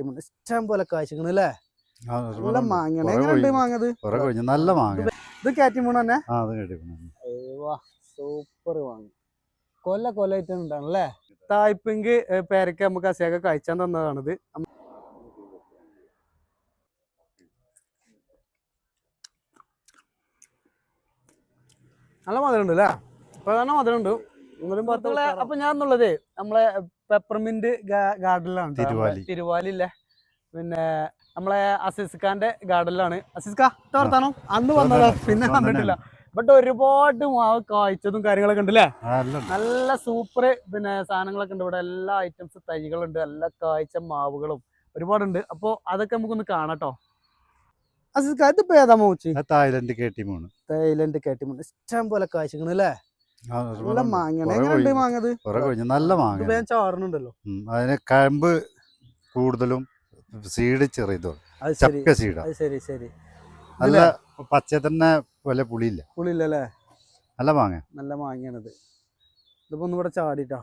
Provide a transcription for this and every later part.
അടിപൊളി. ഇഷ്ടം പോലെ കായ്ച്ചിക്കണ് അല്ലേ? നല്ല മാങ്ങ എങ്ങനെയുണ്ട്. മാങ്ങത് നല്ല മാങ്ങ ഇത്? കാറ്റിമൂണ് തന്നെ? ആ അത് കേട്ടിരിക്കുന്നു സൂപ്പർ മാങ്ങ. കൊല്ല കൊല്ലായിട്ട് ഉണ്ടാണല്ലേ തായ്പിങ്ക് പേരക്ക നമുക്ക് അസിയൊക്കെ കഴിച്ചാൻ തന്നതാണിത് നല്ല മധുരം ഉണ്ട് അല്ലേ? പ്രധാന മധുരം ഉണ്ട് ഒന്നിനും പത്തുള്ള അപ്പൊ ഞാൻ എന്നുള്ളത് നമ്മളെ പെപ്പർമിന്റ് ഗാർഡനിലാണ് തിരുവാലി. തിരുവാലി പിന്നെ നമ്മളെ അസീസ് ഖാന്റെ ഗാർഡനിലാണ് അസീസ് ഖാ വർത്താനോ? അന്ന് വന്നത്. പിന്നെ വന്നിട്ടില്ല. ബട്ട് ഒരുപാട് മാവ് കായ്ച്ചതും കാര്യങ്ങളൊക്കെ ഉണ്ട്. അല്ലേ നല്ല സൂപ്പർ പിന്നെ സാധനങ്ങളൊക്കെ ഉണ്ട് ഇവിടെ. എല്ലാ ഐറ്റംസ് തൈകളുണ്ട്. എല്ലാ കായ്ച്ച മാവുകളും ഒരുപാടുണ്ട്. അപ്പോൾ അതൊക്കെ നമുക്കൊന്ന് കാണാട്ടോ. അസീസ് ഖാ ഇതിപ്പോ ഏതാ മോച്ചി? തായ്ലൻഡ് കേട്ടിമോണ് തായ്ലൻഡ് കേട്ടിമോണ് ഇഷ്ടം പോലെ കായ്ച്ചിക്കണ് അല്ലേ ആ, അത് നല്ല മാങ്ങയാണ്. കുറെ എങ്ങനെയുണ്ട് കൊഴിഞ്ഞു. മാങ്ങത്? നല്ല മാങ്ങ വേഗം ചാറുന്നുണ്ടല്ലോ. അതിന് കഴമ്പ് കൂടുതലും സീഡ് ചെറിയതും? ചക്ക സീഡാ. ശരി ശരി. നല്ല പച്ച തന്നെ വല്ല പുളിയില്ല? പുളിയില്ലല്ലേ നല്ല മാങ്ങ. നല്ല മാങ്ങയാണിത്. ഇതിപ്പോ ഒന്നും ഇവിടെ. ചാടിട്ടോ.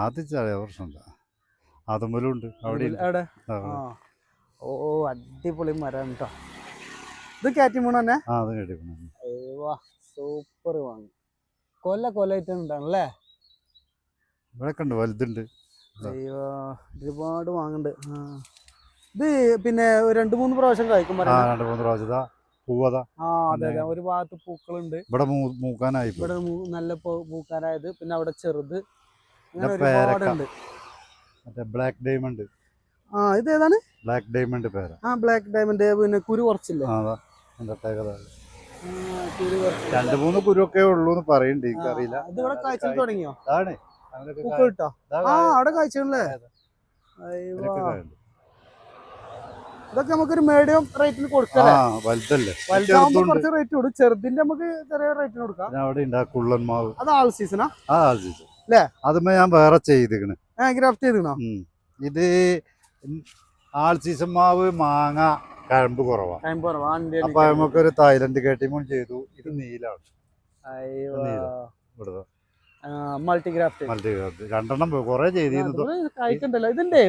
ആദ്യം ചാടിയ പ്രശ്നമില്ല അതുമ്പോലും ഉണ്ട്. അവിടെ ഓ അടിപൊളി മരം കേട്ടോ ഇത് കാറ്റിമൂണ് തന്നെ? ആ അത് സൂപ്പർ വാങ്ങി കൊല്ല കൊല്ലായിട്ട് ഉണ്ടാണല്ലേ ഇവിടെ ഉണ്ട് വലുതുണ്ട് അയ്യോ ഒരുപാട് വാങ്ങണ്ട്. ആ. ഇത് പിന്നെ ഒരു രണ്ട് മൂന്ന് പ്രാവശ്യം കഴിക്കും ആ രണ്ട് മൂന്ന് പ്രാവശ്യത പൂവത ആ അതെ അതെ. ഒരു ഭാഗത്ത് പൂക്കളുണ്ട്. ഇവിടെ മൂ- മൂക്കാനായി. ഇവിടെ മൂ- നല്ല പൂ- പൂക്കാരായത് പിന്നെ അവിടെ ചെറുത്. അങ്ങനെ പിന്നെ പേരക്ക. ഒരുപാടുണ്ട് മറ്റേ ബ്ലാക്ക് ഡയമണ്ട്. ആ ഇത് ഏതാണ്? ബ്ലാക്ക് ഡയമണ്ട് പേര. ആ ബ്ലാക്ക് ഡയമണ്ട് പിന്നെ കുരു കുറച്ചില്ലേ? ആ അതാ. എന്താ. രണ്ട് മൂന്ന് കുരുവൊക്കെ ഉള്ളൂ എന്ന് എനിക്ക് എനിക്കറിയില്ല. ഇത് ഇവിടെ കായ്ച്ചു തുടങ്ങിയോ? പൂക്കൾ ആ അവിടെ കായുണ്ട്. ഇതൊക്കെ നമുക്കൊരു മീഡിയം റേറ്റിന് കൊടുക്കാം കൊടുക്കല്ലേ? വലുതല്ലേ. വലുതാകുമ്പോ കുറച്ച് റേറ്റ് കൊടുക്കും ചെറുതിന്റെ നമുക്ക് ചെറിയ റേറ്റിന് കൊടുക്കാം. അവിടെ മാവ്. അത് ആൾ സീസണാ ആ? സീസൺ ല്ലേ? അതുമ്മേ ഞാൻ വേറെ ചെയ്തിക്കണ് ഗ്രാഫ്റ്റ് ചെയ്തിണോ ഇത് ആൾ സീസൺ മാവ് മാങ്ങ കഴമ്പ് കുറവാണ് കുറവാ. അപ്പൊ നമുക്കൊരു തായ്ലൻഡ് കേട്ടിമോൺ ചെയ്തു. ഇത് നീലാണ്. നീല. ഇവിടുത്തെ. മൾട്ടി ഗ്രാഫ്റ്റ് മൾട്ടി രണ്ടെണ്ണം കുറെ ചെയ്തിരുന്നു ഇതിന്റെ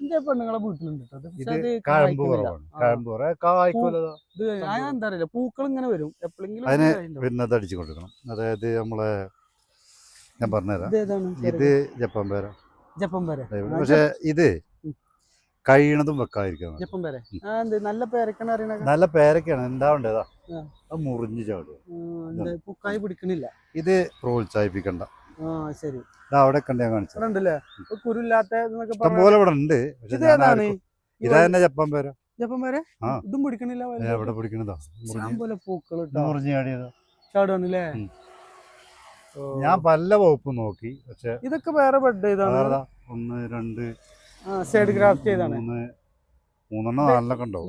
ഇതിന്റെ പെണ്ണുങ്ങളെ വീട്ടിലുണ്ട് ട്ടോ. ഇത് പക്ഷെ ഇത് അത് കഴമ്പ് കായ്ക്കുന്നില്ല. കുറവാണ്. ആ. കഴമ്പ് കുറെ ഇത് ഞാൻ എന്താ അറിയില്ല. പൂക്കൾ ഇങ്ങനെ വരും. എപ്പോഴെങ്കിലും അതിന്. പിന്നെ ഇത് അടിച്ചു കൊടുക്കണം അതായത് നമ്മളെ ഞാൻ പറഞ്ഞുതരാം. ഇത് ജപ്പാൻ പേര. ജപ്പം പേര. പക്ഷെ ഇത്. കഴിയണതും വെക്കാതിരിക്കണം ജപ്പം വരെ? ഉം. ആ എന്ത് നല്ല പേരക്കാണ് അറിയണ നല്ല പേരക്കാണ് ഉണ്ടാവേണ്ടതാ ആ. അത് മുറിഞ്ഞു ചാടുക. പൂക്കായി പിടിക്കണില്ല. ഇത് പ്രോത്സാഹിപ്പിക്കണ്ട. ആ ശരി. ഇത് അവിടെ കണ്ട് ഞാൻ കാണിച്ചു ഇവിടെ ഉണ്ടല്ലേ ഇപ്പൊ കുരുല്ലാത്ത എന്നൊക്കെ ഇഷ്ടം പോലെ ഇവിടെ ഉണ്ട് പക്ഷെ ഇത് ഞാൻ ഏതാണ്? ആർക്കും- ഇതാ തന്നെ ജപ്പാൻ പേര. ജപ്പം വരെ ആ. ഇതും പിടിക്കണില്ല ഏ, എവിടെ പിടിക്കണതാ. ഇഷ്ടം മുറിഞ്ഞ് പോലെ പൂക്കൾ ഇത് മുറിഞ്ഞ് ചാടിയതാ. ചാടുവാണല്ലേ? ഉം. ഞാൻ പല വകുപ്പ് നോക്കി പക്ഷെ ഇതൊക്കെ വേറെ ബെഡ് വേറെ ഒന്ന് രണ്ട് സൈഡ് ഗ്രാഫ്റ്റ് ചെയ്താണ്. മൂന്ന് മൂന്നെണ്ണം ഇത് നാലെണ്ണൊക്കെ ഉണ്ടാവും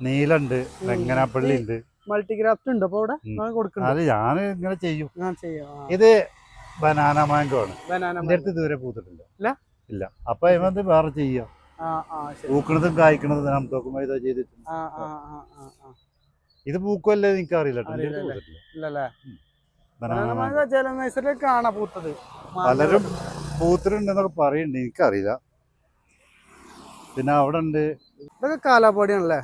നീലുണ്ട് വെങ്ങനാപ്പള്ളി ഉണ്ട്. മൾട്ടി ഗ്രാഫ്റ്റ് ഉണ്ട് അപ്പൊ ഇവിടെ അത് ഞാൻ ഇങ്ങനെ ചെയ്യും. ഇത് ബനാന മാങ്കോ ആണ്. എന്റെ അടുത്ത് ഇതുവരെ പൂത്തിട്ടില്ല. ഇല്ല? അപ്പൊ ഇവന്ത് വേറെ ചെയ്യാം. പൂക്കണതും കായ്ക്കണതും നാം തോക്കുമ്പോ ഇതാ ചെയ്തിട്ടുണ്ട് ഇത് പൂക്കല്ലേ നിനക്ക് അറിയില്ല ബനാന കാണാ പൂത്തത്. പലരും പൂത്തിട്ടുണ്ടെന്നൊക്കെ പറയുന്നുണ്ട്. എനിക്കറിയില്ല. പിന്നെ അവിടെ ഉണ്ട് ഇതൊക്കെ കാലാപാടിയാണല്ലേ?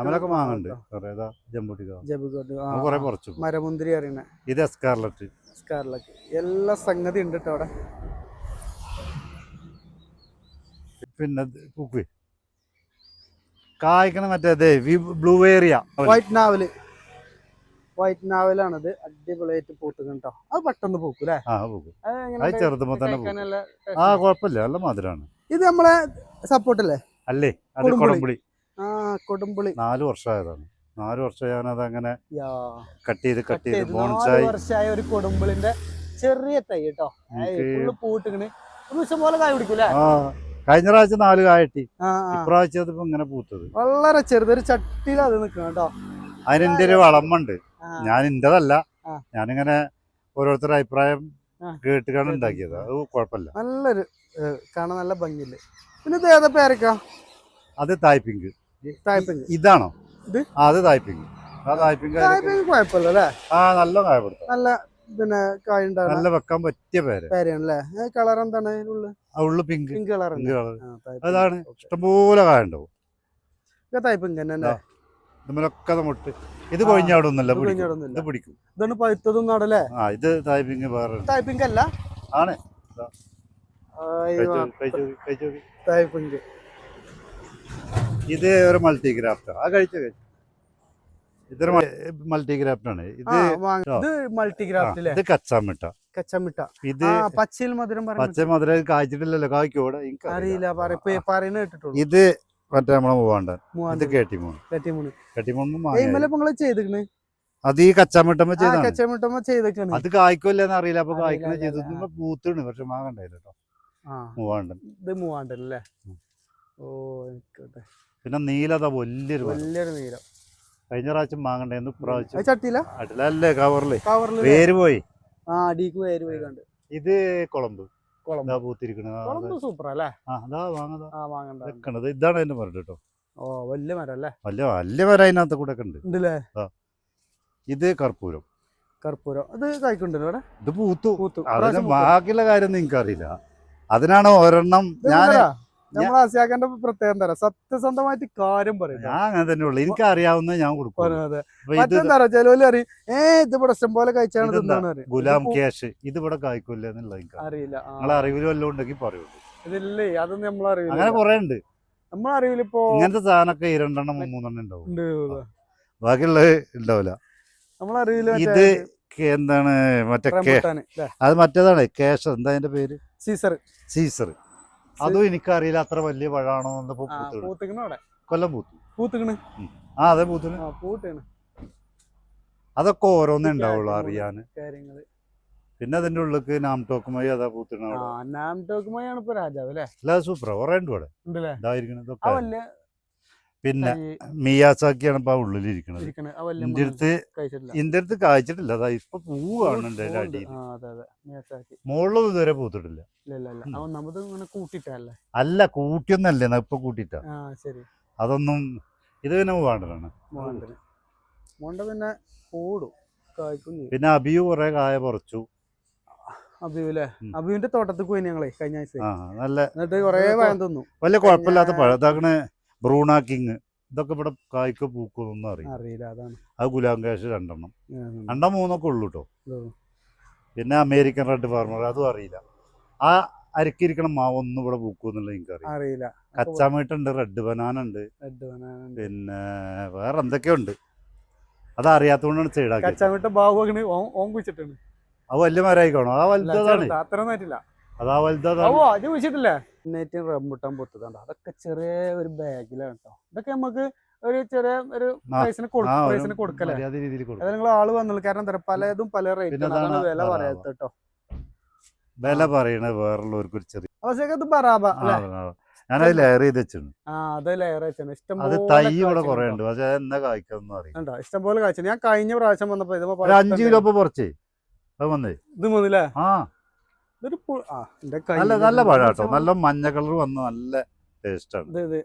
അമലൊക്കെ മരമുന്തിരി അറിയണ. ഇത് സ്കാർലറ്റ് സ്കാർലറ്റ് എല്ലാ സംഗതി ഉണ്ട് കേട്ടോ അവിടെ. പിന്നെ കായ്ക്കണ മറ്റേ ബ്ലൂ ബ്ലൂവേറിയ വൈറ്റ് നാവൽ. വൈറ്റ് നാവലാണത് അടിപൊളിയായിട്ട് പൂത്തുക കേട്ടോ അത് പെട്ടെന്ന് പൂക്കും അല്ലേ അത്? ചെറുതുമ്പോ തന്നെ ആ. കുഴപ്പമില്ല. നല്ല മധുരമാണ് ഇത് നമ്മളെ സപ്പോർട്ടല്ലേ അല്ലേ? അത് കൊടുമ്പുളി. ആ കൊടുമ്പുളി. നാല് വർഷമായതാണ്. നാല് വർഷം ഞാനത് അങ്ങനെ കട്ട് ചെയ്ത് കട്ട് ചെയ്ത് നാല് വർഷമായ ഒരു കൊടുമ്പിളിന്റെ ചെറിയ തൈ കേട്ടോ പൂട്ടിങ്ങനെ പൂട്ടിക്കണ് ഒരു ദിവസം പോലെ കായ് പിടിക്കൂലേ കഴിഞ്ഞ പ്രാവശ്യം നാല് കായട്ടി. ഇപ്രാവശ്യം അതിപ്പോ ഇങ്ങനെ പൂത്തത്. വളരെ ചെറുതൊരു ചട്ടിയിലാണ് അത് നിൽക്കണം കേട്ടോ അതിന് എന്റെ ഒരു വളമുണ്ട്. ഞാൻ ഇന്റതല്ല. ഞാനിങ്ങനെ ഓരോരുത്തരുടെ അഭിപ്രായം. കേട്ടുകാണ് ഉണ്ടാക്കിയത്. അത് കുഴപ്പമില്ല. നല്ലൊരു കാണാൻ നല്ല ഭംഗിയില്ലേ? പിന്നെ ഇത് ഏതാ പേരക്ക? അത് തായ്പിങ്ക് തായ്പിങ്ക് ഇതാണോ? ഇത്? അത് തായ്പിങ്ക് ആ തായ്പിങ്ക് കുഴപ്പമില്ല അല്ലേ? ആ നല്ല കായപ്പെടുത്താം. നല്ല പിന്നെ കായ നല്ല വെക്കാൻ പറ്റിയ പേര്. പേരാണല്ലേ കളർ എന്താണ് ഉള്ളു പിങ്ക്. പിങ്ക് കളർ അതാണ് ഇഷ്ടംപോലെ കായ ഉണ്ടാവും. പിങ്ക് തന്നെ ആ. ഇതുമൊക്കെ മുട്ട്. ഇത് കൊഴിഞ്ഞാടെ ഒന്നുമല്ല ഇത് പിടിക്കും. ഇതാണ് പഴുത്തതും നടല്ലേ ആ ഇത് തായ്പിങ് വേറെ ടൈപ്പിംഗ് അല്ല. ആണ്. കഴിച്ചു ഇത് ഒരു മൾട്ടി ഗ്രാഫ്റ്റ് ആ കഴിച്ചു കഴിച്ചു. ഇതൊരു മൾട്ടി ഗ്രാഫ്റ്റ് ആണ്. ഇത് ഇത്. മൾട്ടി ഗ്രാഫ്റ്റ് ഇത് കച്ചാമിട്ട. കച്ചമിട്ട. ഇത് പച്ചയിൽ മധുരം പച്ച മധുരം കായ്ച്ചിട്ടില്ലല്ലോ കായ്ക്കോടെ? അറിയില്ല പറ- പേ- പറയുന്നത് കേട്ടിട്ടുള്ളൂ. ഇത് മറ്റേ നമ്മളെ മൂവാണ്ട. ഇത് കേട്ടിമൂൺ കേട്ടിമൂൺ ഇപ്പൊ നിങ്ങൾ ചെയ്തിക്കണ്? അത് ഈ കച്ചാമിട്ടമ്മ ചെയ്ത കച്ചമിട്ടമ്മ ചെയ്തിക്കണ്. അത് കായ്ക്കോല്ലെന്ന് അറിയില്ല. അപ്പൊ അറിയില്ല, കായ്ക്കുന്ന അറിയില്ല. ചെയ്തു പൂത്തിണ് പക്ഷെ മാങ്ങണ്ടായില്ല കേട്ടോ ആ. മൂവാണ്ടൻ ഇത് മൂവാണ്ടൻ അല്ലേ ഓ ആയിക്കോട്ടെ പിന്നെ നീലത വലിയൊരു വലിയൊരു നീല. കഴിഞ്ഞ പ്രാവശ്യം മാങ്ങണ്ടായിരുന്നു പ്രാവശ്യം ചട്ടിയില? അടിലല്ലേ കവറിൽ. കവറിൽ വേര് പോയി. ആ അടിക്ക് പേര് പോയി കണ്ട്. ഇത് കുളമ്പ്. ഇതാ പൂത്തിരിക്കണത്. ആ, കുളമ്പ് സൂപ്പർ അല്ലേ? ആ അതാ വാങ്ങതാ ആ വാങ്ങണ്ട വെക്കണത്. ഇതാണ് അതിന്റെ മരം കേട്ടോ. ഓ വലിയ മരം അല്ലേ വലിയ വലിയ മരം അതിനകത്ത് കൂടെ ഒക്കെ ഉണ്ട്. ഉണ്ടല്ലേ? ഇത് കർപ്പൂരം. കർപ്പൂരം. അത് കായ്ക്കുണ്ടല്ലോ ഇവിടെ ഇത് പൂത്തു. പൂത്തു. അതിന് ബാക്കിയുള്ള കാര്യം എനിക്കറിയില്ല അതിനാണ് ഒരെണ്ണം ഞാൻ നമ്മളെ ആസിയാക്കന്റെ പ്രത്യേകം തരാം സത്യസന്ധമായിട്ട് കാര്യം പറയും ഞാൻ അങ്ങനെ തന്നെ ഉള്ളു. എനിക്ക് അറിയാവുന്ന ഞാൻ കൊടുക്കും. മറ്റെന്താ പറയാ ചിലവര് അറിയും ഏ ഇത് ഇവിടെ ഇഷ്ടം പോലെ കഴിച്ചാണ്? തിന്നാണ് ഗുലാം കാഷ് ഇത് ഇവിടെ കായ്ക്കൂല എന്നുള്ളത് എനിക്ക് അറിയാം. അറിയില്ല. നിങ്ങളെ അറിവിൽ വല്ലതും ഉണ്ടെങ്കിൽ പറയുള്ളൂ. ഇതില്ലേ? അതൊന്നും നമ്മളറിയില്ല അങ്ങനെ കുറെ ഉണ്ട് നമ്മളറിവിലിപ്പോ ഇങ്ങനത്തെ സാധനമൊക്കെ രണ്ടെണ്ണം മൂന്നെണ്ണം ഉണ്ടാവും. ഉണ്ട് ബാക്കിയുള്ളത് ഉണ്ടാവില്ല. നമ്മളറിവിൽ ഇത് എന്താണ് മറ്റേ അത് മറ്റേതാണ് കേശ എന്താ അതിന്റെ പേര്? സീസർ സീസർ അതും എനിക്കറിയില്ല അത്ര വലിയ പഴാണോ കൊല്ലം പൂത്തു. പൂത്തിക്കണ്? ആ അതെ പൂത്തിന് ആ പൂട്ടാണ് അതൊക്കെ ഓരോന്നേ ഉണ്ടാവുള്ളൂ അറിയാന്. കാര്യങ്ങൾ. പിന്നെ അതിന്റെ ഉള്ളിലേക്ക് നാം ടോക്കുമായി അതാ പൂത്തിണ നാം ടോക്കുമായി ആണ് ഇപ്പൊ രാജാവ് അല്ലേ? അല്ല സൂപ്പർ കുറേ ഉണ്ട് ഇവിടെ. ഇതായിരിക്കണം ഇതൊക്കെ. പിന്നെ മിയാസാക്കിയാണ് ഇപ്പൊ ഉള്ളിലിരിക്കുന്നത് ഇന്റെ അടുത്ത് കഴിച്ചിട്ടില്ല. ഇന്റെ അടുത്ത് കായ്ച്ചിട്ടില്ല. അതാ ഇപ്പൊ പൂവ് കാണുന്നുണ്ട് അതിന്റെ അടിയിൽ മുകളിലൊന്നും ഇതുവരെ പൂത്തിട്ടില്ല. അല്ല കൂട്ടിയൊന്നല്ലേ. ഇപ്പൊ കൂട്ടിട്ടാ അതൊന്നും ഇത് പിന്നെ വേണ്ടതാണ് പിന്നെ കൂടും. കായ്ക്കും പിന്നെ അബിയു കുറെ കായ പറിച്ചു. അബിയുല്ലേ. അബിയുവിന്റെ തോട്ടത്തിൽ പോയി ഞങ്ങളെ കഴിഞ്ഞ ആഴ്ച. നല്ല എന്നിട്ട് കൊറേ പഴം തിന്നു. വലിയ കുഴപ്പമില്ലാത്ത പിന്നെ- പഴം. ഇതാക്കണ ബ്രൂണ കിങ്. ഇതൊക്കെ ഇവിടെ കായ്ക്കോ പൂക്കൊന്നും അറിയില്ല. അറിയില്ല അതാണ്. അത് ഗുലാം കാശ് രണ്ടെണ്ണം രണ്ടോ മൂന്നൊക്കെ ഉള്ളു കേട്ടോ പിന്നെ അമേരിക്കൻ റെഡ് ഫാർമർ അതും അറിയില്ല. ആ അരക്കിരിക്കണം മാവൊന്നും ഇവിടെ പൂക്കുന്നുള്ള എനിക്ക് അറിയില്ല. കച്ചാമീട്ടുണ്ട് റെഡ് ബനാന ഉണ്ട് റെഡ് ബനാന ഉണ്ട്. പിന്നെ വേറെ എന്തൊക്കെയുണ്ട്? അത് ഓൻ കുഴിച്ചിട്ടാണ് അത് വലിയ മരമായിക്കോണോ? അതാ വലുതാണ്. അത്ര അതാ വലുതാണ് കുഴിച്ചിട്ടില്ലേ റംബുട്ടാൻ പൊത്തതുണ്ട് അതൊക്കെ ചെറിയ ഒരു ബാഗിലാണ് കേട്ടോ ഇതൊക്കെ നമുക്ക് ഒരു ചെറിയ ഒരു പൈസന് പ്രൈസിന് രീതിയിൽ അത് നിങ്ങൾ ആൾ വന്നുള്ളൂ കാരണം എന്താ പലതും പല റേറ്റ് വില. പറയാത്ത കേട്ടോ വില പറയണ വേറുള്ളവർക്ക് ഒരു ചെറിയ ഇത് ബറാബ ഞാനത് ലെയർ ചെയ്ത് വെച്ചിട്ടുണ്ട് അത് തൈ ഇവിടെ കായ്ച്ചിന് കുറെ കേട്ടോ. ഉണ്ട്? പക്ഷെ എന്നാ കായ്ക്കൊന്നും അറിയാം കണ്ടോ ഇഷ്ടം പോലെ കാഴ്ച. ഞാൻ കഴിഞ്ഞ പ്രാവശ്യം വന്നപ്പോ അഞ്ച് കിലോ ഇപ്പൊ കുറച്ചേ. അത് വന്നേ. ഇത് വന്നില്ലേ? ആ. ഇതൊരു നല്ല നല്ല പഴം കേട്ടോ നല്ല മഞ്ഞ കളർ വന്ന് നല്ല ടേസ്റ്റ് ആണ്. ഇത് ഇത്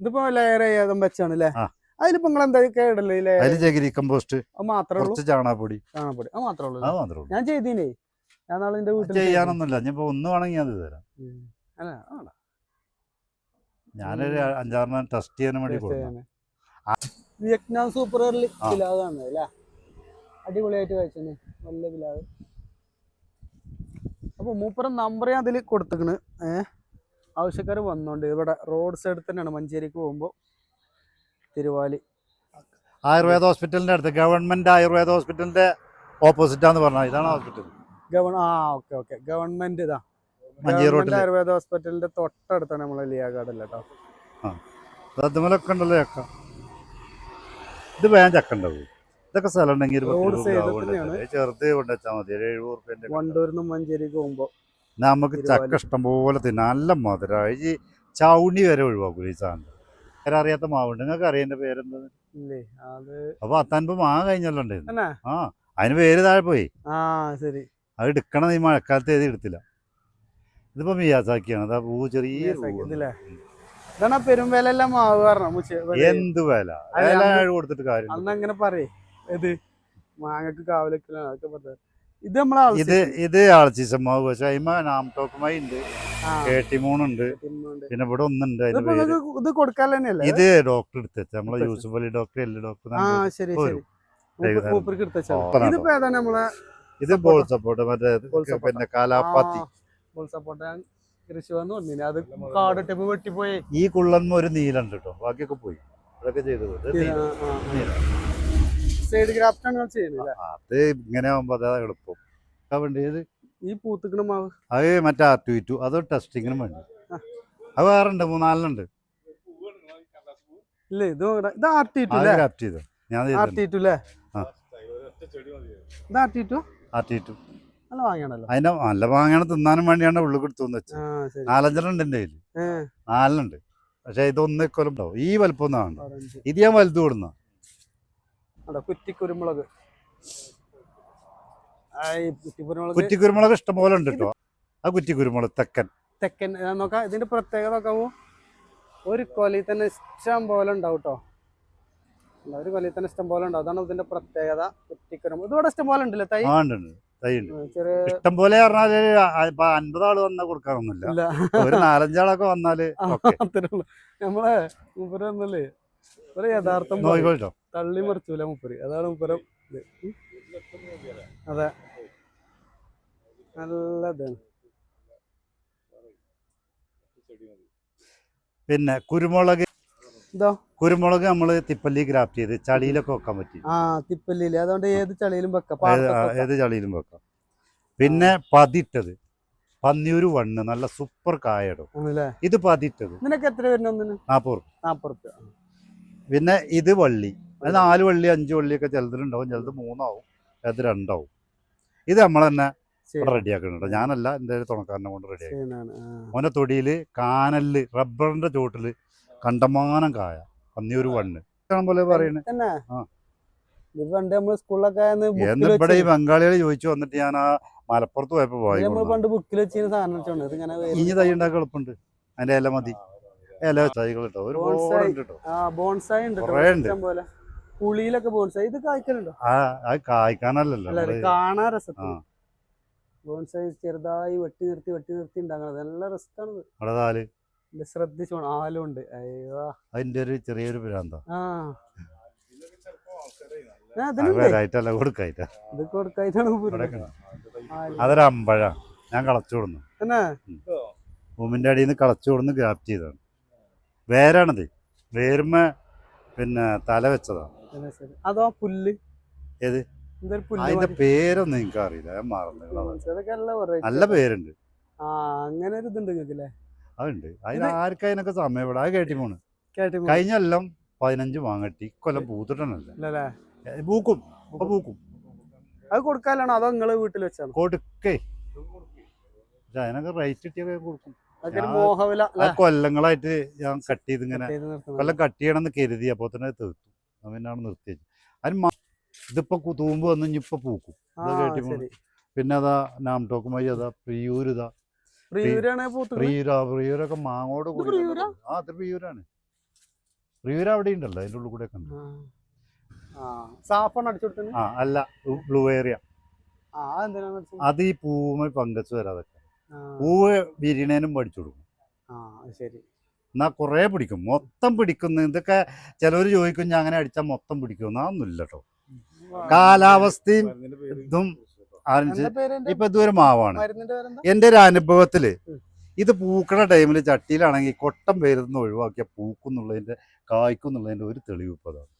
ഇതിപ്പോ ലെയർ ചെയ്യാതും വെച്ചാണ് അല്ലേ. അതിലിപ്പോ നിങ്ങൾ എന്താ ലെയർ അതിൽ ചകിരി കമ്പോസ്റ്റ് മാത്രമേ കുറച്ച് ചാണകപ്പൊടി. ചാണകപ്പൊടി. അത് മാത്രമേ ഉള്ളൂ അത് മാത്രമേ ഞാൻ ചെയ്തീനേ. ഞാൻ നാളെ എന്റെ വീട്ടിൽ ചെയ്യാനൊന്നുമില്ല. ഞാൻ ഇപ്പൊ ഒന്ന് വേണമെങ്കിൽ അത് തരാം? ഞാനൊരു അഞ്ചാറിന് ടെസ്റ്റ് ചെയ്യാൻ വേണ്ടി. Vietnam super. പിലാവ് അല്ലേ അടിപൊളിയായിട്ട് കഴിച്ചു നല്ല പിലാവ്. അപ്പൊ മൂപ്പറ നമ്പർ ഞാൻ അതിൽ കൊടുത്തിക്കണ്. ഏഹ് ആവശ്യക്കാർ വന്നോണ്ട് ഇവിടെ റോഡ് സൈഡിൽ തന്നെയാണ് മഞ്ചേരിക്ക് പോകുമ്പോൾ തിരുവാലി. ആയുർവേദ ഹോസ്പിറ്റലിന്റെ അടുത്ത്. ഗവൺമെന്റ് ആയുർവേദ ഹോസ്പിറ്റലിന്റെ ഓപ്പോസിറ്റ് ആന്ന് പറഞ്ഞാൽ ഇതാണ് ഹോസ്പിറ്റൽ ഗവൺ ആ ഓക്കെ ഓക്കെ ഗവൺമെന്റ് ഇതാ. മഞ്ചേരി ആയുർവേദ ഹോസ്പിറ്റലിന്റെ തൊട്ടടുത്താണ് നമ്മളെ ലിയാഗാർഡല്ല കേട്ടോ. അതുമലൊക്കെ ഉണ്ടല്ലോ ചക്ക. ഇത് വേഗം ചക്ക ഉണ്ടാവും ഇതൊക്കെ സ്ഥലം ഉണ്ടെങ്കിൽ. ചെറുത് കൊണ്ടുവച്ചാൽ മതി. ഒരു എഴുപത് മഞ്ചേരിക്ക് പോകുമ്പോൾ നമുക്ക് ചക്ക ഇഷ്ടം പോലെ തിന്നാൻ നല്ല മധുര. ഈ ചൗണി വരെ ഒഴിവാക്കൂല ഈ സാധനം. വേറെ അറിയാത്ത മാവുണ്ട്. നിങ്ങൾക്ക് അറിയേണ്ട പേരെന്താ? അപ്പൊ അത്താൻപത് മാ കഴിഞ്ഞല്ലോ ഉണ്ടായിരുന്നു ആ അതിന് പേര് താഴെ പോയി. ശരി. അത് എടുക്കണം ഈ മഴക്കാലത്ത് ഏത് എടുത്തില്ല. ഇതിപ്പോ മിയാസാക്കിയാണ്. അതാ പൂ ചെറിയ മാവ് കാരണം എന്ത് വില? വില കൊടുത്തിട്ട് കാര്യം അന്ന് അങ്ങനെ പറയേ. ഇത് മാങ്ങക്ക് കാവലിക്കലാണ് അതൊക്കെ പറഞ്ഞത് ഇത് നമ്മളെ ഇത് ഇത് ആൾച്ചീസം മാവ് പക്ഷെ അതിമ നാംടോക്കുമായി ഉണ്ട് കേട്ടിമൂണുണ്ട്. പിന്നെ ഇവിടെ ഒന്നുണ്ട് ഇത് കൊടുക്കാൻ തന്നെയല്ലേ? ഇത് ഡോക്ടർ എടുത്ത നമ്മളെ യൂസഫ് അലി ഡോക്ടർ എല്ല് ഡോക്ടർ ഇതിപ്പോ ഏതാണ് നമ്മളെ ഇത് ബോൾ സപ്പോർട്ട് മറ്റേ ബോൾ സപ്പോർട്ട്. പിന്നെ കാലാപ്പാത്തി സപ്പോർട്ട് ഞാൻ കൃഷി വന്ന് വന്നില്ല അത് കാടിട്ടപ്പോ വെട്ടിപ്പോയി. ഈ കുള്ളന്മ ഒരു നീലുണ്ട് കേട്ടോ. ബാക്കിയൊക്കെ പോയി. അതൊക്കെ ചെയ്തു. നീല. സൈഡ് ഗ്രാഫ്റ്റാണ് ചെയ്യുന്നത് അത് ഇങ്ങനെ ആവുമ്പോ അതാ എളുപ്പം. വേണ്ടിയത് വണ്ടി ഈ പൂത്തുക്കണ മാവ്. അത് മറ്റേ ആർ ടു ടു അത് ടെസ്റ്റിങ്ങിനും വേണ്ടി. അത് വേറെ ഉണ്ട് മൂന്നാലിനുണ്ട് ഇല്ല ഇത് ഇത് ആർ ടി ടു അത് ചെയ്തു? ഞാൻ ആർ ടി ടു അല്ലേ. ഇത് R T two R T two നല്ല വാങ്ങണല്ലോ അതിന്റെ നല്ല വാങ്ങണ തിന്നാനും വേണ്ടിയാണ് ഉള്ളു കൊടുത്തു വെച്ചത് നാലഞ്ചെണ്ണം ഉണ്ട് എന്റെ കയ്യിൽ ഏ, നാലിനുണ്ട് പക്ഷെ ഇതൊന്ന് കൊല്ലം ഉണ്ടാവും. ഈ വലുപ്പം ഒന്നാണ് ഇത് ഞാൻ വലുത് കൊടുന്ന. അതാ കുറ്റി കുരുമുളക് കുറ്റി കുരുമുളക് കുറ്റി കുരുമുളക് ഇഷ്ടം പോലെ ഉണ്ട് കേട്ടോ. ആ കുറ്റി കുരുമുളക് തെക്കൻ തെക്കൻ നോക്കാം ഇതിന്റെ പ്രത്യേകത നോക്കാമോ ഒരു കൊലയിൽ തന്നെ ഇഷ്ടം പോലെ ഉണ്ടാവും കേട്ടോ ഒരു കൊലയിൽ തന്നെ ഇഷ്ടം പോലെ ഉണ്ടാവും. അതാണ് ഇതിന്റെ പ്രത്യേകത കുറ്റിക്കുരുമുളക്. ഇതിവിടെ ഇഷ്ടം പോലെ ഉണ്ടല്ലേ തൈ? ഇഷ്ടം പോലെ പറഞ്ഞാൽ അൻപത് ആൾ വന്നാൽ കൊടുക്കാനൊന്നുമില്ല. ഇല്ല. ഒരു നാലഞ്ചാളൊക്കെ വന്നാൽ നമ്മളെ മുപ്പര് വന്നല്ലേ? ഒരു യഥാർത്ഥം. തള്ളി മറിച്ചൂല മുപ്പര്. അതാണ് മുപ്പരം അതെ. നല്ലതാണ്. പിന്നെ കുരുമുളക് എന്തോ? കുരുമുളക് നമ്മൾ തിപ്പല്ലി ഗ്രാഫ്റ്റ് ചെയ്ത് ചളിയിലൊക്കെ വെക്കാൻ പറ്റി. ആ തിപ്പല്ലി അതുകൊണ്ട് ഏത് ചളിയിലും വെക്കാം. ഏത് ചളിയിലും വെക്കാം. പിന്നെ പതിട്ടത്. പന്നിയൂര് വണ്ണ്. നല്ല സൂപ്പർ കായടും ഇത് പതിട്ടത്. നിനക്ക് എത്ര വരുന്ന നാപ്പത് നാപ്പത് റുപ്യ. പിന്നെ ഇത് വള്ളി. അത് നാല് വള്ളി അഞ്ച് വള്ളിയൊക്കെ ചിലതിലുണ്ടാവും. ചിലത് മൂന്നാവും ചിലത് രണ്ടാവും. ഇത് നമ്മൾ തന്നെ റെഡിയാക്കുന്നുണ്ട് ഞാനല്ല എന്റെ ഒരു തുണക്കാരനെ കൊണ്ട് റെഡിയാക്കി. ഓനെ തൊടിയിൽ കാനലിൽ റബ്ബറിന്റെ ചോട്ടിൽ കണ്ടമാനം കായ. പന്നിയൂര് വണ്ണ്. പോലെ പറയണേ. ഇത് പണ്ട് നമ്മൾ സ്കൂളിലൊക്കെ എന്ന് ഇവിടെ ഈ ബംഗാളികൾ ചോദിച്ചു വന്നിട്ട് ഞാൻ ആ മലപ്പുറത്ത് പോയപ്പോ പോയി പണ്ട് ബുക്കിൽ വെച്ചിരുന്ന സാധനം ഇനി തൈ ഉണ്ടാക്കാൻ എളുപ്പമുണ്ട്. അതിന്റെ ഇല മതി. ഇല തൈകൾ കേട്ടോ. ഉണ്ട് ബോൺസായി. ഇഷ്ടം പോലെ പുളിയിലൊക്കെ ബോൺസായി. ഇത് കായ്ക്കലുണ്ടോ? കായ്ക്കാനല്ലല്ലോ കാണാൻ രസത്തിന്. ബോൺസായി ചെറുതായി വെട്ടി നിർത്തി വെട്ടി നിർത്തി ഉണ്ടാക്കുന്നത് നല്ല റിസ്ക്കാണ് അവിടെ താൽ ശ്രദ്ധിച്ചു ആലും ഉണ്ട്. അയ്യോ. അതിന്റെ ഒരു ചെറിയൊരു ഭ്രാന്ത. ആ. ആ, ഇതിനുണ്ട് വരായിട്ടല്ല കൊടുക്കായിട്ട. ഇത് കൊടുക്കായിട്ടാണ് ഇവിടെ പൂരം. ആൽ. അതൊരു അമ്പഴ ഞാൻ കളച്ചു കൊടുന്നു. ഭൂമിന്റെ അടിയിൽ നിന്ന് കളച്ചു കൊടുന്ന് ഗ്രാഫ്റ്റ് ചെയ്തതാണ്. വേരാണത്. വേരുമ്മ പിന്നെ തല വെച്ചതാണ്. അതോ പുല്ല്? ഏത്? അതിന്റെ. പേരൊന്നും എനിക്ക് അറിയില്ല ഞാൻ മറന്നു നല്ല പേരുണ്ട്. അങ്ങനെ ഒരു ഇതുണ്ട് അതുണ്ട്. അതിന് ആർക്കും അതിനൊക്കെ സമയം ഇവിടെ അത് കേട്ടി പോണ്. കഴിഞ്ഞ എല്ലാം പതിനഞ്ച് വാങ്ങട്ടി കൊല്ലം പൂത്തിട്ടണല്ലേ? പൂക്കും. പൂക്കും. അത് കൊടുക്കാനാണോ അതോ നിങ്ങൾ വീട്ടിൽ വെച്ചാണ്? കൊടുക്കേ. അതിനൊക്കെ റേറ്റ് കിട്ടിയൊക്കെ കൊടുക്കും. കൊല്ലങ്ങളായിട്ട് ഞാൻ കട്ട് ചെയ്ത് ഇങ്ങനെ. കൊല്ലം കട്ട് ചെയ്യണമെന്ന് കരുതി അപ്പോൾ തന്നെ തീർത്തു. അവനാണ് നിർത്തി നിർത്തിയത് അതിന് ഇതിപ്പോ തൂമ്പ് വന്ന് ഇനിയിപ്പോ ഇപ്പൊ പൂക്കും. പിന്നെ അതാ നാംടോക്കുമായി അതാ പ്രിയൂര് പ്രിയൂരൊക്കെ മാങ്ങോട് കൂടി പ്രിയൂരാ? ആ അത് പ്രിയൂരാണ്. പ്രിയൂര അവിടെ ഉണ്ടല്ലോ അതിന്റെ ഉള്ളിൽ കൂടെ ഉണ്ട്. ആ. അല്ല ബ്ലൂ ഏരിയ? അത് ഈ പൂവുമായി പങ്കച്ചു വരാതൊക്കെ പൂവ് വിരിണേനും പഠിച്ചു കൊടുക്കും. ശരി. എന്നാ കുറേ പിടിക്കും. മൊത്തം പിടിക്കുന്ന. ഇതൊക്കെ ചിലവർ ചോദിക്കും ഞാൻ അങ്ങനെ അടിച്ചാൽ മൊത്തം പിടിക്കും അതൊന്നുമില്ല കേട്ടോ കാലാവസ്ഥയും ഇതും ആരംഭിച്ച്? ഇപ്പൊ ഇതൊരു മാവാണ്. എന്റെ ഒരു അനുഭവത്തിൽ ഇത് പൂക്കണ ടൈമിൽ ചട്ടിയിലാണെങ്കിൽ കൊട്ടം പേരുന്ന് ഒഴിവാക്കിയ പൂക്കുന്നുള്ളതിന്റെ കായ്ക്കുന്നുള്ളതിന്റെ ഒരു തെളിവ് അതാണ്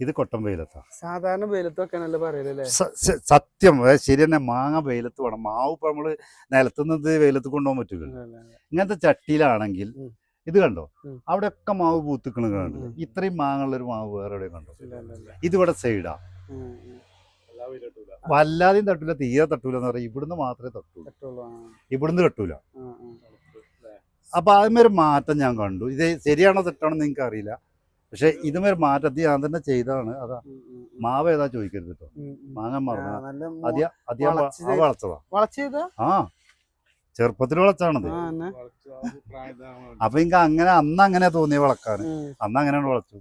ഇത് കൊട്ടം വെയിലത്താ. സാധാരണ വെയിലത്ത് വെക്കാനല്ലേ പറയലല്ലേ? സ- സ- സത്യം ശരി തന്നെ മാങ്ങ വെയിലത്ത് വേണം. മാവ് ഇപ്പൊ നമ്മൾ നിലത്തുനിന്നത് വെയിലത്ത് കൊണ്ടുപോകാൻ പറ്റില്ല ഇങ്ങനത്തെ ചട്ടിയിലാണെങ്കിൽ ഇത് കണ്ടോ? അവിടെ അവിടെയൊക്കെ മാവ് പൂത്തുക്കണ കണ്ടു. ഇത്രയും മാങ്ങുള്ള ഒരു മാവ് വേറെ എവിടെയും കണ്ടോ. ഇതിവിടെ സൈഡാ. വല്ലാതെയും തട്ടൂല. തീരെ തട്ടൂല എന്ന് പറയാം ഇവിടുന്ന് മാത്രമേ തട്ടൂല ഇവിടുന്ന് തട്ടൂല. അപ്പൊ അതിന്മേൽ മാറ്റം ഞാൻ കണ്ടു. ഇത് ശരിയാണോ തെറ്റാണോ നിങ്ങൾക്ക് അറിയില്ല പക്ഷെ ഇതും മാറ്റം ഇത് ഞാൻ തന്നെ ചെയ്തതാണ്. അതാ. മാവ് ഏതാ ചോദിക്കരുത് കേട്ടോ. മാങ്ങ മറന്ന അധികം വളച്ചതാ? ആ ചെറുപ്പത്തിൽ വളച്ചാണത്. അപ്പൊ എനിക്ക് അങ്ങനെ അന്ന് അങ്ങനെ തോന്നിയ വളക്കാൻ അന്ന് അങ്ങനെയാണ് വളച്ചു?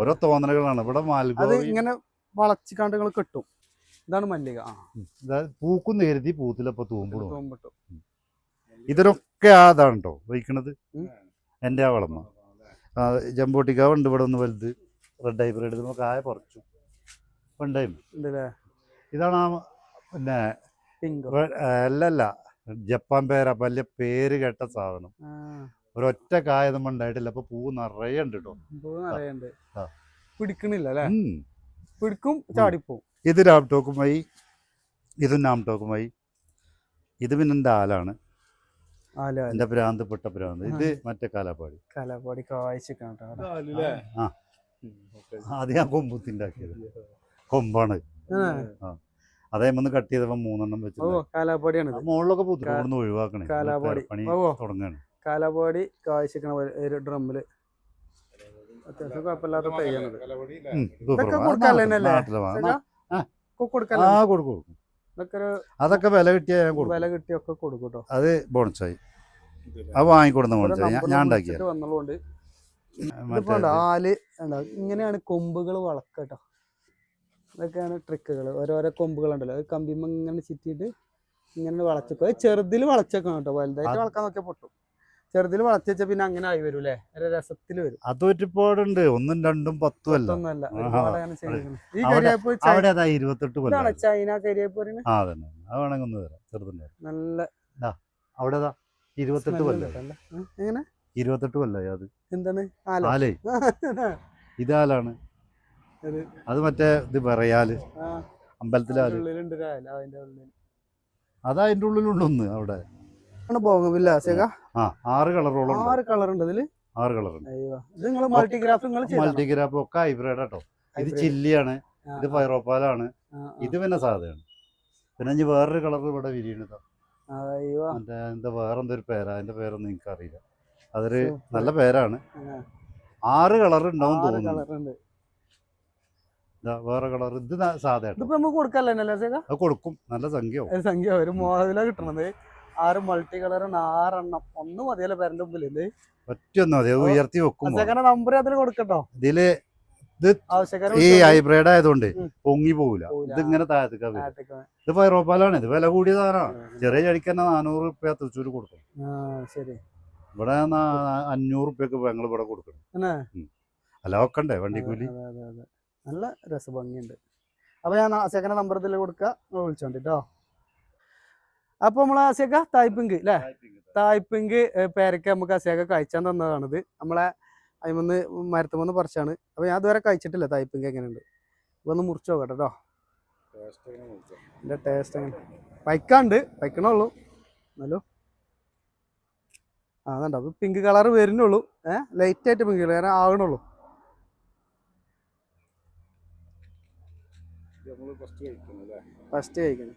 ഓരോ തോന്നലുകളാണ്. ഇവിടെ മാൽഗോവി ഇങ്ങനെ വളച്ച് കണ്ടുകൾ കിട്ടും. ഇതാണ് മല്ലിക. പൂക്കും നേരത്തി പൂത്തിലപ്പോ തൂമ്പിടും ഇതിനൊക്കെ ആ അതാണ് കേട്ടോ വഹിക്കണത് എന്റെ ആ വളമ. ജമ്പോട്ടിക്കാവ് ഉണ്ട് ഇവിടെ ഒന്ന് വലുത്. റെഡ് ഹൈബ്രിഡ് നമുക്ക് കായ പറിച്ചു. ഉണ്ടല്ലേ? ഇതാണ് ആ പിന്നെ അല്ലല്ല. ജപ്പാൻ പേര. വലിയ പേര് കേട്ട സാധനം. ഒരൊറ്റ കായ നമ്മൾ ഉണ്ടായിട്ടില്ല. അപ്പൊ പൂ നിറയെ ഉണ്ട് കേട്ടോ നിറയുണ്ട് ആ. പിടിക്കണില്ല അല്ലേ? ഉം. പിടിക്കും ചാടിപ്പോവും. ഇത് ലാപ്ടോക്കുമായി ഇതും ലാപ്ടോക്കുമായി ഇത് പിന്നെ എന്റെ ആലാണ് ആല ഭ്രാന്ത് പെട്ട ഭ്രാന്ത് ഇത് മറ്റേ കാലാപ്പാടി. കലപാടി കാഴ്ചക്കാണ് ആ. അത് ഞാൻ കൊമ്പുത്തിണ്ടാക്കിയത്. കൊമ്പാണ്. അതേമൊന്ന് കട്ട് ചെയ്തപ്പോ മൂന്നെണ്ണം വെച്ചു വെച്ചിട്ടുണ്ട് കാലാപ്പാടിയാണ് മുകളിലൊക്കെ ഇവിടുന്ന് ഒഴിവാക്കണേ. കാലാപ്പാടി. പണി. തുടങ്ങാണ്. കാലാപാടി കാഴ്ചക്കണ ഒരു ഡ്രമ്മിൽ. അത്യാവശ്യം കുഴപ്പമില്ലാത്ത തൈയാണത്. കൊടുക്കാല്ലേ കൊടുക്കും. ഇതൊക്കെ ഒരു അതൊക്കെ വില കിട്ടിയാൽ ഞാൻ കൊടുക്കും. വില കിട്ടിയൊക്കെ കൊടുക്കും കേട്ടോ അത് ബോണസായി. അത് വാങ്ങിക്കൊടുന്ന ബോണസായി. ഞാൻ- ഞാൻ ഉണ്ടാക്കിയ വന്നതുകൊണ്ട് ആൽ ഇങ്ങനെയാണ് കൊമ്പുകൾ വളക്കട്ടോ ഇതൊക്കെയാണ് ട്രിക്കുകൾ ഓരോരോ കൊമ്പുകൾ ഉണ്ടല്ലോ അത് കമ്പിമ്മ ഇങ്ങനെ ചുറ്റിയിട്ട് ഇങ്ങനെ വളച്ചേക്കും അത് ചെറുതിൽ വളച്ചേക്കണം കേട്ടോ വലുതായിട്ട് വളക്കാൻ നോക്കിയാൽ പൊട്ടും. ചെറുതിൽ വളച്ചുവെച്ചാൽ പിന്നെ അങ്ങനെ ആയി വരും അല്ലേ രസത്തിൽ വരും. അത് ഒരുപാടുണ്ട് ഒന്നും രണ്ടും പത്തും അല്ല. ചെയ്തിരിക്കുന്നു. ഈ കരിയാപ്പ് ഇരുപത്തെട്ട് കൊല്ലം ചൈന കരിയാപ്പ് പറയുന്നത് ആ അതന്നെ. അത് വേണമെങ്കിൽ ഒന്ന് തരാം. ചെറുതുണ്ട് നല്ല അവിടെ ഇരുപത്തെട്ട് കൊല്ലം എങ്ങനെ? ഇരുപത്തെട്ട് കൊല്ലായി അത്. എന്താണ്? ആലോ? ആലേ. ഇതാലാണ്. ഇത്. അത് മറ്റേ ഇത് പറയാൽ അമ്പലത്തിലാൽ. അതാ അതിന്റെ ഉള്ളിലുണ്ടൊന്ന് അവിടെ. ബോഗമില്ല ആറ് കളറോളം ഉണ്ട്. ആറ് കളർ ഉണ്ട് ഇതിൽ. ആറ് കളർ ഇത് നിങ്ങൾ മൾട്ടിഗ്രാഫ് നിങ്ങൾ മൾട്ടിഗ്രാപ്പ് ഒക്കെ ഹൈബ്രിഡ് ആട്ടോ. ഇത് ചില്ലിയാണ് ഇത് പൈറോപ്പാലാണ് ഇത് പിന്നെ സാധനമാണ് പിന്നെ ഇനി വേറൊരു കളർ ഇവിടെ വിരിയണതാ. മറ്റേ എന്താ വേറെ എന്തൊരു പേരാ? അതിന്റെ പേരൊന്നും എനിക്ക് അറിയില്ല അതൊരു നല്ല പേരാണ്. ആറ് കളർ ഉണ്ടാവും തോന്നുന്നു. വേറെ കളർ. ഇത് സാധനം കൊടുക്കും. നല്ല സംഖ്യ സംഖ്യ ഒരു മോതില കിട്ടണത്. ആറ് മൾട്ടി കളറാണ് ആറെണ്ണം. ഒന്ന് മതിയല്ലോ പേരന്റെ മുമ്പിൽ ഇത് ഒറ്റൊന്നും മതി അത് ഉയർത്തി വെക്കും സേകന്റെ നമ്പർ അതിൽ കൊടുക്കട്ടോ. ഇതിൽ ആവശ്യക്കാരെ ഈ ഹൈബ്രിഡ് ആയതുകൊണ്ട് പൊങ്ങി പോവില്ല. ഇത് ഇങ്ങനെ താഴത്തേക്കാ വരും. ഇത് ഫൈറോപ്പാലാണ് ഇത് വില കൂടിയ സാധനമാണ്. ചെറിയ ചടിക്ക് തന്നെ നാനൂറ് റുപ്യ തൃശ്ശൂർ കൊടുക്കും ആ ശരി. ഇവിടെ നാ- അഞ്ഞൂറ് റുപ്യക്ക് ഞങ്ങൾ ഇവിടെ കൊടുക്കണം. അല്ല വെക്കണ്ടേ വണ്ടിക്കൂലി അതെ അതെ അതെ നല്ല രസഭംഗിയുണ്ട്. അപ്പൊ ഞാൻ സെക്കൻഡ് നമ്പർ ഇതിൽ കൊടുക്കുക വിളിച്ചോണ്ടിട്ടോ. അപ്പൊ നമ്മളെ ആസിയൊക്കെ തായ്പിങ്ക് അല്ലേ തായ്പിങ്ക് പേരൊക്കെ നമുക്ക് ആസിയൊക്കെ കഴിച്ചാൻ തന്നതാണിത്. നമ്മളെ അതിമന്ന് മരത്തുമെന്ന് പറിച്ചാണ്. അപ്പൊ ഞാൻ ഇതുവരെ കഴിച്ചിട്ടില്ല തായ്പിങ്ക് എങ്ങനെയുണ്ട്? ഇപ്പൊ ഒന്ന് മുറിച്ച് നോക്കട്ടെ കേട്ടോ ടേസ്റ്റ് എങ്ങനെ വയ്ക്കാണ്ട് വയ്ക്കണുള്ളൂ എന്നാലോ. ആ അതുണ്ടോ അപ്പൊ പിങ്ക് കളർ വരുന്നുള്ളൂ. ഏഹ് ലൈറ്റ് ആയിട്ട് പിങ്ക് കളർ ആവണുള്ളൂ. ഫസ്റ്റ് കഴിക്കണം.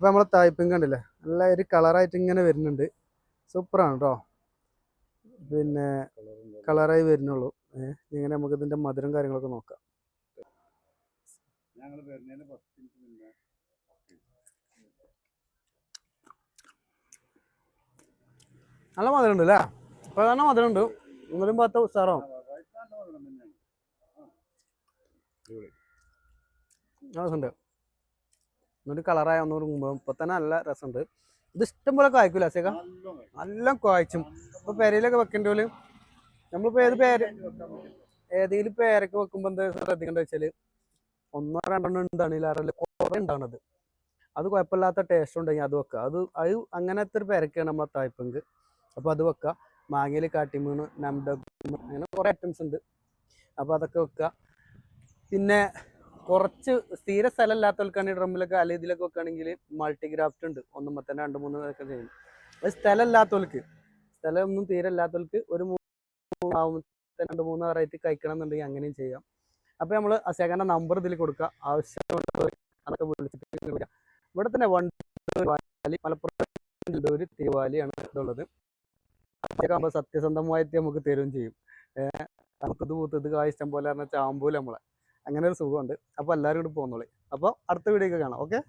ഇപ്പൊ നമ്മളെ തായ്പിങ് കണ്ടില്ലേ? നല്ല ഒരു കളറായിട്ട് ഇങ്ങനെ വരുന്നുണ്ട്. സൂപ്പറാണ് കേട്ടോ പിന്നെ കളറായി വരുന്നുള്ളൂ. ഏഹ് ഇങ്ങനെ നമുക്ക് ഇതിന്റെ മധുരം കാര്യങ്ങളൊക്കെ നോക്കാം. നല്ല മധുരം ഉണ്ട് അല്ലേ ഇപ്പൊ തന്നെ മധുരം ഉണ്ട് ഒന്നിലും പത്ത് ഉസാറാവും. രസമുണ്ട്. എന്നിട്ട് കളറായ വന്നു മുമ്പ് ഇപ്പൊ തന്നെ നല്ല രസമുണ്ട്. ഇത് ഇഷ്ടം പോലെ കായ്ക്കൂല അസേക്ക നല്ല കായ്ച്ചും. ഇപ്പൊ പെരയിലൊക്കെ വെക്കേണ്ട പോലെ നമ്മളിപ്പോ ഏത് പേര്? ഏതെങ്കിലും പേരൊക്കെ വെക്കുമ്പോ എന്താ ശ്രദ്ധിക്കേണ്ട വെച്ചാൽ ഒന്നോ രണ്ടെണ്ണം ഉണ്ടാണില്ല കുറെ ഉണ്ടാവണത് അത്. കുഴപ്പമില്ലാത്ത ടേസ്റ്റ് ഉണ്ടെങ്കിൽ അത് വെക്കുക. അത് അത് അങ്ങനത്തെ ഒരു പേരൊക്കെയാണ് നമ്മളെ തായ്പങ്ക്. അപ്പോൾ അത് വെക്കുക. മാങ്ങയിൽ കാട്ടിമീണ് നംഡക് അങ്ങനെ കുറേ ഐറ്റംസ് ഉണ്ട്. അപ്പോൾ അതൊക്കെ വെക്കുക. പിന്നെ കുറച്ച് സ്ഥിര സ്ഥലം ഇല്ലാത്തവർക്കാണ് ഡ്രമ്മിലൊക്കെ അല്ലെ ഇതിലൊക്കെ വെക്കുകയാണെങ്കിൽ മൾട്ടി ഗ്രാഫ്റ്റ് ഉണ്ട്. ഒന്നും തന്നെ രണ്ട് മൂന്ന് ഒക്കെ ചെയ്യും. അത് സ്ഥലം ഇല്ലാത്തവർക്ക് സ്ഥലം ഒന്നും തീരെ ഇല്ലാത്തവർക്ക് ഒരു മൂന്ന് രണ്ട് മൂന്ന് വെറൈറ്റി കഴിക്കണം എന്നുണ്ടെങ്കിൽ അങ്ങനെയും ചെയ്യാം. അപ്പോൾ നമ്മൾ അസേഖാന്റെ നമ്പർ ഇതിൽ കൊടുക്കുക. ആവശ്യമുള്ളവർ വിളിച്ചിട്ട് ഇവിടെ തന്നെ വണ്ടി മലപ്പുറം ഒരു തിരുവാലിയാണ് ഇതുള്ളത്. സത്യസന്ധമായിട്ട് നമുക്ക് തരുകയും ചെയ്യും. നമുക്കിത് പൂത്തത് കായ ഇഷ്ടം പോലെ പറഞ്ഞാൽ ചാമ്പൂല നമ്മളെ. അങ്ങനെ ഒരു സുഖമുണ്ട്. അപ്പോൾ എല്ലാവരും കൂടി പോകുന്നോളി അപ്പോൾ അടുത്ത വീഡിയോ കാണാം. ഓക്കെ?